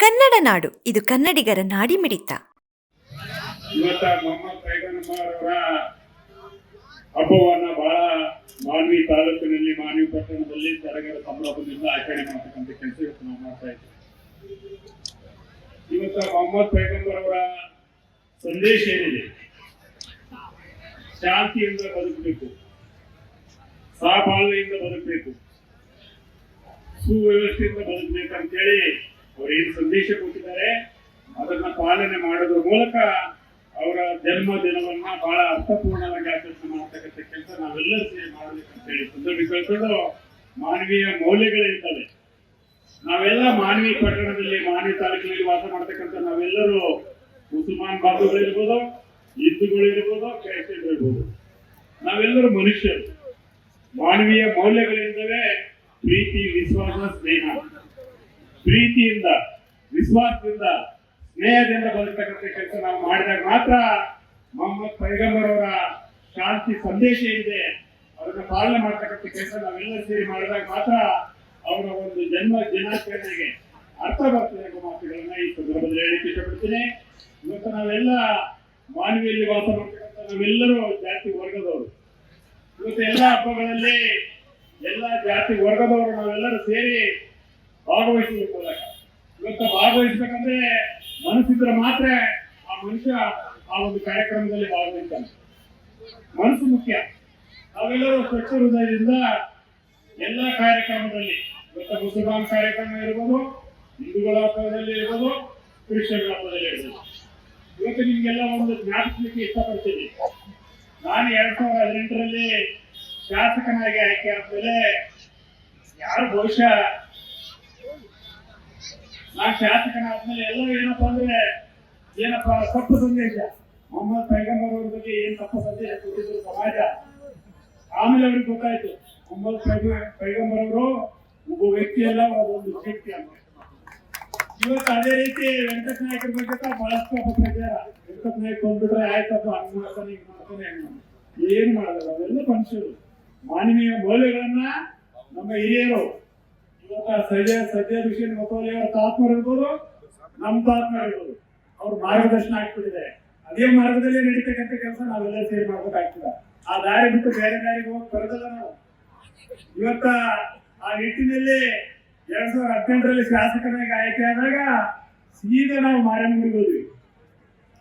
ಕನ್ನಡ ನಾಡು, ಇದು ಕನ್ನಡಿಗರ ನಾಡಿಮಿಡಿತ ಇವತ್ತ ಮೊಹಮ್ಮದ್ ಪೈಗಂಬರವರ ಹಬ್ಬವನ್ನ ಬಹಳ ಮಾನ್ವಿ ತಾಲೂಕಿನಲ್ಲಿ, ಮಾನ್ವಿ ಪಟ್ಟಣದಲ್ಲಿ ಸಡಗರ ಸಂಭ್ರಮದಿಂದ ಆಚರಣೆ ಮಾಡತಕ್ಕಂಥ ಕೆಲಸ ಇವತ್ತು ನಾವು ಮಾಡ್ತಾ ಇದ್ದೀವಿ. ಇವತ್ತ ಮೊಹಮ್ಮದ್ ಅವರ ಸಂದೇಶ ಏನಿದೆ? ಶಾಂತಿಯಿಂದ ಬದುಕಬೇಕು. ಸಹಬಾಳ್ವೆಯಿಂದ ಬದುಕಬೇಕು. ಸುವ್ಯವಸ್ಥೆಯಿಂದ ಬದುಕಬೇಕು ಅಂತೇಳಿ ಅವ್ರು ಏನು ಸಂದೇಶ ಕೊಟ್ಟಿದ್ದಾರೆ, ಅದನ್ನ ಪಾಲನೆ ಮಾಡೋದ್ರ ಮೂಲಕ ಅವರ ಜನ್ಮ ದಿನವನ್ನ ಬಹಳ ಅರ್ಥಪೂರ್ಣವಾಗಿ ಆಚರಣೆ ಮಾಡ್ತಕ್ಕಂಥ ಕೆಲಸ ನಾವೆಲ್ಲರೂ ಸೇರಿ ಮಾಡಬೇಕಂತ ಹೇಳಿ ಸಂದರ್ಭ ಕಳ್ಕೊಂಡು ಮಾನವೀಯ ಮೌಲ್ಯಗಳಿರ್ತವೆ ನಾವೆಲ್ಲ ಮಾನವೀಯ ಪಟ್ಟಣದಲ್ಲಿ ಮಾನವೀಯ ತಾಲೂಕಿನಲ್ಲಿ ವಾಸ ಮಾಡ್ತಕ್ಕಂಥ ನಾವೆಲ್ಲರೂ ಮುಸಲ್ಮಾನ್ ಬಾಂಧವಗಳಿರ್ಬೋದು ಹಿಂದೂಗಳಿರ್ಬೋದು ಕ್ರೈಸ್ತರಿರ್ಬೋದು ನಾವೆಲ್ಲರೂ ಮನುಷ್ಯರು. ಮಾನವೀಯ ಮೌಲ್ಯಗಳಿಂದವೇ ಪ್ರೀತಿ, ವಿಶ್ವಾಸ, ಸ್ನೇಹ. ಪ್ರೀತಿಯಿಂದ, ವಿಶ್ವಾಸದಿಂದ, ಸ್ನೇಹದಿಂದ ಬದುಕತಕ್ಕಂಥ ಕೆಲಸ ನಾವು ಮಾಡಿದಾಗ ಮಾತ್ರ ಮೊಹಮ್ಮದ್ ಪೈಗಂಬರ್ ಅವರ ಶಾಂತಿ ಸಂದೇಶ ಏನಿದೆ ಅದನ್ನು ಪಾಲನೆ ಮಾಡ್ತಕ್ಕಂಥ ಕೆಲಸ ನಾವೆಲ್ಲ ಸೇರಿ ಮಾಡಿದಾಗ ಮಾತ್ರ ಅವರ ಒಂದು ಜನ್ಮ ದಿನಾಚರಣೆಗೆ ಅರ್ಥ ಬರ್ತದೆ ಎಂಬ ಮಾತುಗಳನ್ನ ಈ ಸಂದರ್ಭದಲ್ಲಿ ಹೇಳಿಕ್ಕೆ ಇಷ್ಟಪಡ್ತೀನಿ. ಇವತ್ತು ನಾವೆಲ್ಲ ಮಾನವಿಯಲ್ಲಿ ವಾಸ ಮಾಡ್ತಕ್ಕಂಥ ನಾವೆಲ್ಲರೂ ಜಾತಿ ವರ್ಗದವರು. ಇವತ್ತು ಎಲ್ಲ ಹಬ್ಬಗಳಲ್ಲಿ ಎಲ್ಲ ಜಾತಿ ವರ್ಗದವರು ನಾವೆಲ್ಲರೂ ಸೇರಿ ಅದ್ರಾಗ. ಇವತ್ತು ಭಾಗವಹಿಸ್ಬೇಕಂದ್ರೆ ಮನಸ್ಸಿದ್ರೆ ಮಾತ್ರ ಆ ಮನುಷ್ಯ ಆ ಒಂದು ಕಾರ್ಯಕ್ರಮದಲ್ಲಿ ಭಾಗವಹಿಸ್ತಾನೆ. ಮನಸ್ಸು ಮುಖ್ಯ. ನಾವೆಲ್ಲರೂ ಸ್ವಚ್ಛ ಹೃದಯದಿಂದ ಎಲ್ಲ ಕಾರ್ಯಕ್ರಮದಲ್ಲಿ, ಇವತ್ತು ಮುಸಲ್ಮಾನ್ ಕಾರ್ಯಕ್ರಮ ಇರ್ಬೋದು, ಹಿಂದೂಗಳ ಹಬ್ಬದಲ್ಲಿ ಇರ್ಬೋದು ಕ್ರಿಶ್ಚಿಯನ್ ಹಬ್ಬದಲ್ಲಿ ಇರ್ಬೋದು. ಇವತ್ತು ನಿಮ್ಗೆಲ್ಲ ಒಂದು ಜ್ಞಾಪಿಸಲಿಕ್ಕೆ ಇಷ್ಟಪಡ್ತೀನಿ. ನಾನು ಎರಡ್ ಸಾವಿರದ ಹದಿನೆಂಟರಲ್ಲಿ ಶಾಸಕನಾಗಿ ಆಯ್ಕೆ ಆದ್ಮೇಲೆ ಯಾರು ಬಹುಶಃ ನಾನು ಶಾಸಕನಾದ್ಮೇಲೆ ಎಲ್ಲರೂ ಏನಪ್ಪ ಅಂದ್ರೆ, ಏನಪ್ಪಾ ತಪ್ಪು ಸಂದೇಶ. ಮೊಹಮ್ಮದ್ ಪೈಗಂಬರ್ ಅವ್ರ ಬಗ್ಗೆ ಏನ್ ತಪ್ಪು ಸಂದೇಶ ಕೊಟ್ಟಿದ್ರು ಸಮಾಜ? ಆಮೇಲೆ ಅವ್ರಿಗೆ ಗೊತ್ತಾಯ್ತು. ಮೊಹಮ್ಮದ್ ಪೈಗ- ಪೈಗಂಬರ್ ಅವರು ಒಬ್ಬ ವ್ಯಕ್ತಿ ಅಲ್ಲ ಒಂದು ವ್ಯಕ್ತಿ ಅಂತ. ಇವತ್ತು ಅದೇ ರೀತಿ ವೆಂಕಟ ನಾಯಕರ ಬಗ್ಗೆ ಬಹಳಷ್ಟು ಅಪಪ್ರಚಾರ. ವೆಂಕಟ ನಾಯಕ್ ಬಂದ್ಬಿಟ್ರೆ ಆಯ್ತಪ್ಪ ಹಂಗ್ ಮಾಡ್ತಾನೆ ಹಿಂಗ್ ಮಾಡ್ತಾನೆ ಹೆಂಗ್. ಏನ್ ಮಾಡಲ್ಲ ಅವೆಲ್ಲ ಮನುಷ್ಯರು. ಮಾನವೀಯ ಮೌಲ್ಯಗಳನ್ನ ನಮ್ಮ ಹಿರಿಯರು ಸದ್ಯ ಸದ್ಯ ವಿಷಯ ಮಕ್ಕಳು ಅವರ ತಾತ್ಮರು ಇರ್ಬೋದು ನಮ್ಮ ತಾತ್ಮ ಇರ್ಬೋದು. ಅವ್ರ ಮಾರ್ಗದರ್ಶನ ಆಗ್ಬಿಟ್ಟಿದೆ. ಅದೇ ಮಾರ್ಗದಲ್ಲಿ ನಡೀತಕ್ಕಂಥ ಕೆಲಸ ನಾವೆಲ್ಲ ಸೇರಿ ಮಾಡ್ಬೇಕಾಗ್ತದೆ. ಆ ದಾರಿ ಬಿಟ್ಟು ಬೇರೆ ದಾರಿಗೆ ಹೋಗಿ ಬರೋದಲ್ಲ ನಾವು. ಇವತ್ತ ಆ ನಿಟ್ಟಿನಲ್ಲಿ ಎರಡ್ ಸಾವಿರದ ಹದಿನೆಂಟರಲ್ಲಿ ಶಾಸಕನಾಗಿ ಆಯ್ಕೆ ಆದಾಗ ಸೀದಾ ನಾವು ಮಾರನಗುಡಿಗೆ ಹೋದ್ವಿ.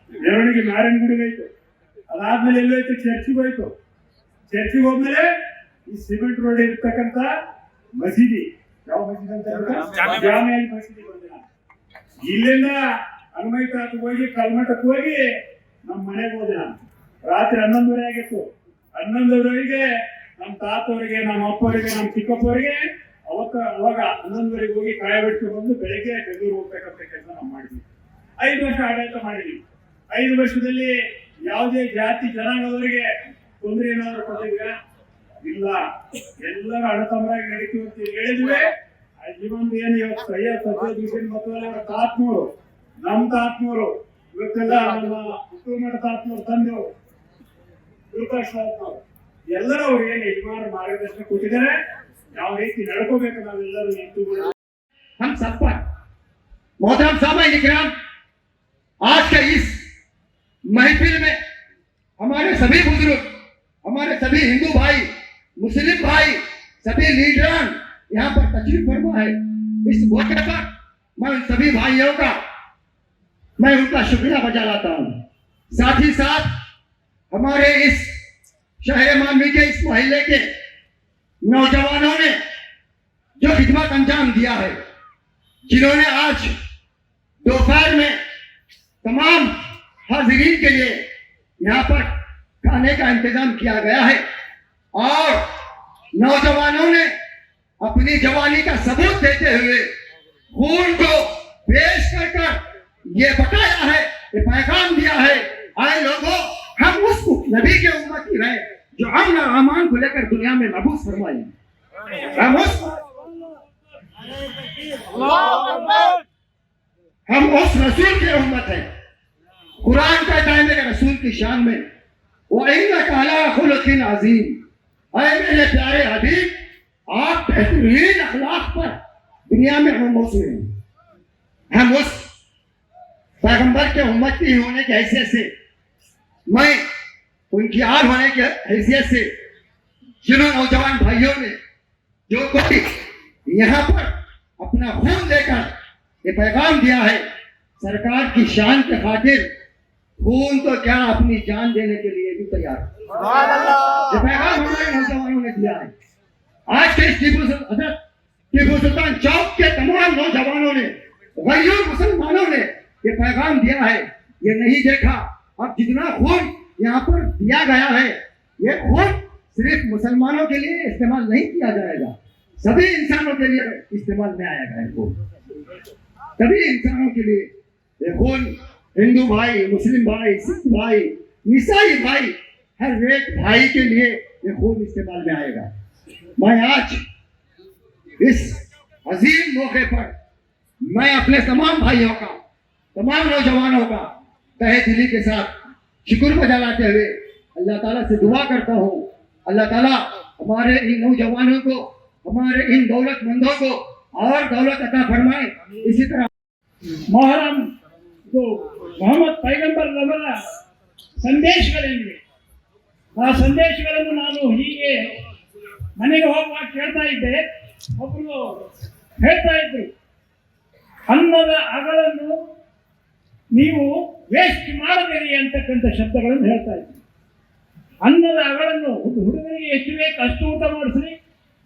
ಮೆರವಣಿಗೆ ಮಾರನಗುಡಿಗೆ ಹೋಯ್ತು. ಅದಾದ್ಮೇಲೆ ಎಲ್ಲೋಯ್ತು ಚರ್ಚಿಗೆ ಹೋಯ್ತು. ಚರ್ಚಿಗೆ ಹೋದ್ಮೇಲೆ ಈ ಸಿಮೆಂಟ್ ರೋಡ್ ಇರ್ತಕ್ಕಂಥ ಮಸೀದಿ. ಇಲ್ಲಿಂದ ಹನುಮೈ ತಾತಕ್ಕೆ ಹೋಗಿ ಕಲ್ಮಠಕ್ಕೆ ಹೋಗಿ ನಮ್ಮ ಮನೆಗೆ ಹೋದೆ ನಾನು. ರಾತ್ರಿ ಹನ್ನೊಂದುವರೆ ಆಗಿತ್ತು. ಹನ್ನೊಂದುವರೆಗೆ ನಮ್ಮ ತಾತವರಿಗೆ ನಮ್ಮ ಅಪ್ಪವರಿಗೆ ನಮ್ಮ ಚಿಕ್ಕಪ್ಪವರಿಗೆ ಅವತ್ತ ಅವಾಗ ಹನ್ನೊಂದುವರೆಗೆ ಹೋಗಿ ಕಾಯ ಬಿಟ್ಟು ಬಂದು ಬೆಳಿಗ್ಗೆ ಬೆಂಗಳೂರು ಹೋಗ್ಬೇಕಂತ ಕೆಲಸ ನಾವು ಮಾಡಿದ್ವಿ. ಐದು ವರ್ಷ ಆಡಳಿತ ಮಾಡಿದ್ವಿ. ಐದು ವರ್ಷದಲ್ಲಿ ಯಾವುದೇ ಜಾತಿ ಜನಾಂಗದವರಿಗೆ ತೊಂದರೆ ಏನಾದ್ರು ಕೊಟ್ಟಿದ್ವಿ ಇಲ್ಲ ಎಲ್ಲರೂ ಅಣ್ಣತಮ್ಮರಾಗಿ ನಡೀತೀವಿ ಅಂತ ಹೇಳಿದ್ವಿ ಜೀವನ ಏನು ಇವತ್ತು ಸೈಯದ್ ಸಜ್ಜದ್ ಹುಸೇನ್ ಮತ್ತು ಅವರ ತಾತ್ಮೂರು ನಮ್ಮ ತಾತ್ಮೂರು ಇವತ್ತೆಲ್ಲ ನಮ್ಮ ಹುಟ್ಟುಮಠ ತಾತ್ಮೂರು ತಂದೆವು ಗುರುಪ್ರಕಾಶ್ ತಾತ್ಮೂರು ಎಲ್ಲರೂ ಅವ್ರು ಏನು ಯಜಮಾನ ಮಾರ್ಗದರ್ಶನ ಕೊಟ್ಟಿದ್ದಾರೆ ಯಾವ ರೀತಿ ನಡ್ಕೋಬೇಕು ನಾವೆಲ್ಲರೂ ಹಿಂದೂಗಳು हम सब पर मोहतरम साहब इकराम आज के इस महफिल में हमारे सभी बुजुर्ग हमारे सभी हिंदू भाई مسلم بھائی، سبھی لیڈران یہاں پر تشریف فرما ہے۔ اس موقع پر میں ان سبھی بھائیوں کا میں ان کا شکریہ بجا لاتا ہوں۔ ساتھ ہی ساتھ ہمارے اس شہر مانوی کے اس محلے کے نوجوانوں نے جو خدمت انجام دیا ہے، جنہوں نے آج دوپہر میں تمام حاضرین کے لیے یہاں پر کھانے کا انتظام کیا گیا ہے۔ اور نوجوانوں نے اپنی جوانی کا ثبوت دیتے ہوئے خون کو پیش کر کر یہ بتایا ہے، یہ پیغام دیا ہے، آئے لوگوں، ہم اس نبی کے امت کی رہے جو امن اور امان کو لے کر دنیا میں محبوس فرمائی۔ ہم اس ہم اس رسول کی امت ہیں۔ قرآن کا ٹائم رسول کی شان میں۔ وہ عین کا خلق عظیم اے میرے پیارے حبیب، آپ بہترین اخلاق پر دنیا میں ہم موصول ہیں۔ ہم اس پیغمبر کے امتی ہونے کی حیثیت سے، میں ان کی آر ہونے کی حیثیت سے، جنہوں نوجوان بھائیوں نے جو کوئی یہاں پر اپنا خون دے کر یہ پیغام دیا ہے، سرکار کی شان کے خاطر خون تو کیا اپنی جان دینے کے لیے بھی تیار یہ پیغام ہمارے نوجوانوں نے دیا ہے۔ آج کے اس ٹیپو حضرت ٹیپو سلطان چوک کے تمام نوجوانوں نے غیر مسلمانوں نے یہ پیغام دیا ہے۔ یہ نہیں دیکھا۔ اب جتنا خون یہاں پر دیا گیا ہے یہ خون صرف مسلمانوں کے لیے استعمال نہیں کیا جائے گا۔ سبھی انسانوں کے لیے استعمال میں آیا گیا ہے خون۔ سبھی انسانوں کے لیے یہ خون ہندو بھائی، مسلم بھائی، سکھ بھائی، عیسائی بھائی، ہر ایک بھائی کے لیے یہ خون استعمال میں آئے گا۔ میں آج اس عظیم موقع پر میں اپنے تمام بھائیوں کا، تمام نوجوانوں کا تہے دلی کے ساتھ شکر بجا لاتے ہوئے اللہ تعالیٰ سے دعا کرتا ہوں۔ اللہ تعالیٰ ہمارے ان نوجوانوں کو، ہمارے ان دولت مندوں کو اور دولت عطا فرمائے۔ اسی طرح محرم جو ಮೊಹಮ್ಮದ್ ಪೈಗಂಬರ್ ಅವರ ಸಂದೇಶಗಳೇನಿವೆ? ಆ ಸಂದೇಶಗಳನ್ನು ನಾನು ಹೀಗೆ ಮನೆಗೆ ಹೋಗುವಾಗ ಕೇಳ್ತಾ ಇದ್ದೆ. ಒಬ್ರು ಹೇಳ್ತಾ ಇದ್ರು, ಅನ್ನದ ಅಗಳನ್ನು ನೀವು ವೇಸ್ಟ್ ಮಾಡಬೇಡಿ ಅಂತಕ್ಕಂಥ ಶಬ್ದಗಳನ್ನು ಹೇಳ್ತಾ ಇದ್ರು. ಅನ್ನದ ಅಗಳನ್ನು ಹುಡು- ಹುಡುಗರಿಗೆ ಎಷ್ಟು ಬೇಕು ಅಷ್ಟು ಊಟ ಮಾಡಿಸ್ರಿ,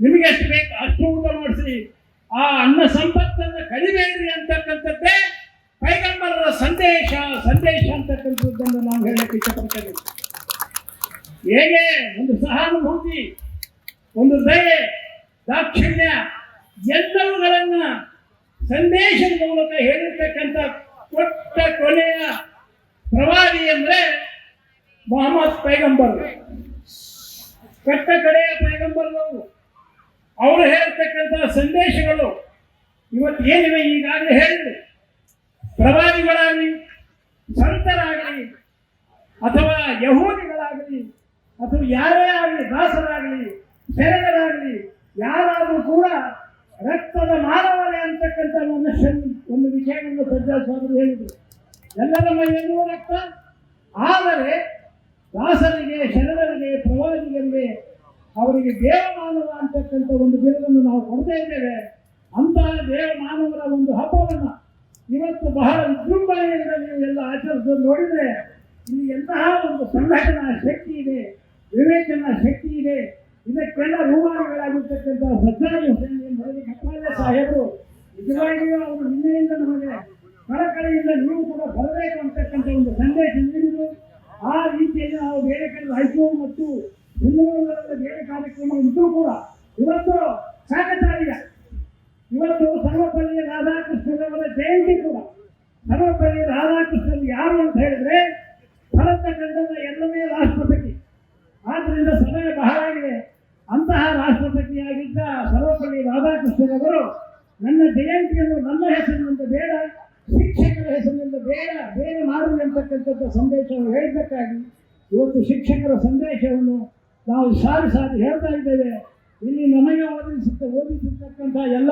ನಿಮಗೆ ಎಷ್ಟು ಬೇಕು ಅಷ್ಟು ಊಟ ಮಾಡಿಸ್ರಿ. ಆ ಅನ್ನ ಸಂಪತ್ತನ್ನು ಕಡಿಬೇಡ್ರಿ ಪೈಗಂಬರರ ಸಂದೇಶ ಸಂದೇಶ ಅಂತಕ್ಕಂಥದ್ದನ್ನು ನಾವು ಹೇಳಕ್ಕೆ ಇಷ್ಟಪಡ್ತೇವೆ ಹೇಗೆ? ಒಂದು ಸಹಾನುಭೂತಿ, ಒಂದು ದಯೆ, ದಾಕ್ಷಿಣ್ಯ, ಎಲ್ಲವುಗಳನ್ನು ಸಂದೇಶದ ಮೂಲಕ ಹೇಳಿರ್ತಕ್ಕಂಥ ಕೊಟ್ಟ ಕೊನೆಯ ಪ್ರವಾದಿ ಅಂದ್ರೆ ಮೊಹಮ್ಮದ್ ಪೈಗಂಬರ್. ಕಟ್ಟ ಕಡೆಯ ಪೈಗಂಬರ್ನವರು ಅವರು. ಹೇಳ್ತಕ್ಕಂಥ ಸಂದೇಶಗಳು ಇವತ್ತು ಏನಿವೆ ಈಗಾಗಲೇ ಹೇಳಿದ್ರು. ಪ್ರವಾದಿಗಳಾಗಲಿ ಸಂತರಾಗಲಿ ಅಥವಾ ಯಹೂದಿಗಳಾಗಲಿ ಅಥವಾ ಯಾರೇ ಆಗಲಿ, ದಾಸರಾಗಲಿ, ಶರಣರಾಗಲಿ, ಯಾರಾದರೂ ಕೂಡ ರಕ್ತದ ಮಾನವನೇ ಅಂತಕ್ಕಂಥ ಮನುಷ್ಯನ ಒಂದು ವಿಷಯವನ್ನು ಸಜ್ಜಾ ಸ್ವಾಮಿ ಹೇಳಿದರು. ಎಲ್ಲರ ಮೈಯಲ್ಲೂ ರಕ್ತ, ಆದರೆ ದಾಸರಿಗೆ, ಶರಣರಿಗೆ, ಪ್ರವಾದಿಗರಿಗೆ, ಅವರಿಗೆ ದೇವಮಾನವ ಅಂತಕ್ಕಂಥ ಒಂದು ಬಿರುದನ್ನು ನಾವು ಕೊಡ್ತಾ ಇದ್ದೇವೆ. ಅಂತಹ ದೇವಮಾನವರ ಒಂದು ಹಬ್ಬವನ್ನು ಇವತ್ತು ಬಹಳ ವಿಜೃಂಭಣೆಯಿಂದ ನೀವು ಎಲ್ಲ ಆಚರಿಸೋದು ನೋಡಿದರೆ ಇಲ್ಲಿ ಎಂತಹ ಒಂದು ಸಂಘಟನಾ ಶಕ್ತಿ ಇದೆ, ವಿವೇಚನಾ ಶಕ್ತಿ ಇದೆ. ಇದಕ್ಕೆಲ್ಲ ರೂವಾರಿಗಳಾಗಿರ್ತಕ್ಕಂಥ ಸಜ್ಜನ ಹುಸೇನ್ ಸಾಹೇಬರು ನಿಜವಾಗಿಯೂ ಅವರು ನಿನ್ನೆಯಿಂದ ನಮಗೆ ಕಳಕಳಿಯಿಂದ ನೀವು ಕೂಡ ಬರಬೇಕು ಅಂತಕ್ಕಂಥ ಒಂದು ಸಂದೇಶ ನೀಡಿದರು. ಆ ರೀತಿಯಲ್ಲಿ ನಾವು ಬೇರೆ ಕಡೆ ರಾಯಚೂರು ಮತ್ತು ಬೆಂಗಳೂರಿನಲ್ಲಿ ಬೇರೆ ಕಾರ್ಯಕ್ರಮ ಇದ್ರೂ ಕೂಡ ಇವತ್ತು ಕಾಕತಾಳೀಯ ಇವತ್ತು ಸರ್ವಪಲ್ಲಿ ರಾಧಾಕೃಷ್ಣರವರ ಜಯಂತಿ ಕೂಡ. ಸರ್ವಪಲ್ಲಿ ರಾಧಾಕೃಷ್ಣನ್ ಯಾರು ಅಂತ ಹೇಳಿದ್ರೆ ಭರತ ಖಂಡದ ಎಲ್ಲನೇ ರಾಷ್ಟ್ರಪತಿ. ಆದ್ದರಿಂದ ಸಮಯ ಬಹಳ ಆಗಿದೆ. ಅಂತಹ ರಾಷ್ಟ್ರಪತಿಯಾಗಿದ್ದ ಸರ್ವಪಲ್ಲಿ ರಾಧಾಕೃಷ್ಣರವರು ನನ್ನ ಜಯಂತಿಯನ್ನು ನನ್ನ ಹೆಸರಿನಿಂದ ಬೇಡ, ಶಿಕ್ಷಕರ ಹೆಸರಿನಿಂದ ಬೇಡ, ಬೇರೆ ಮಾಡಲಿ ಅಂತಕ್ಕಂಥದ್ದು ಸಂದೇಶವನ್ನು ಹೇಳಿದ್ದಕ್ಕಾಗಿ ಇವತ್ತು ಶಿಕ್ಷಕರ ಸಂದೇಶವನ್ನು ನಾವು ಸಾರಿ ಸಾರಿ ಹೇಳ್ತಾ ಇದ್ದೇವೆ. ಇಲ್ಲಿ ನಮಗೆ ಓದಿಸುತ್ತ ಓದಿಸಿರ್ತಕ್ಕಂಥ ಎಲ್ಲ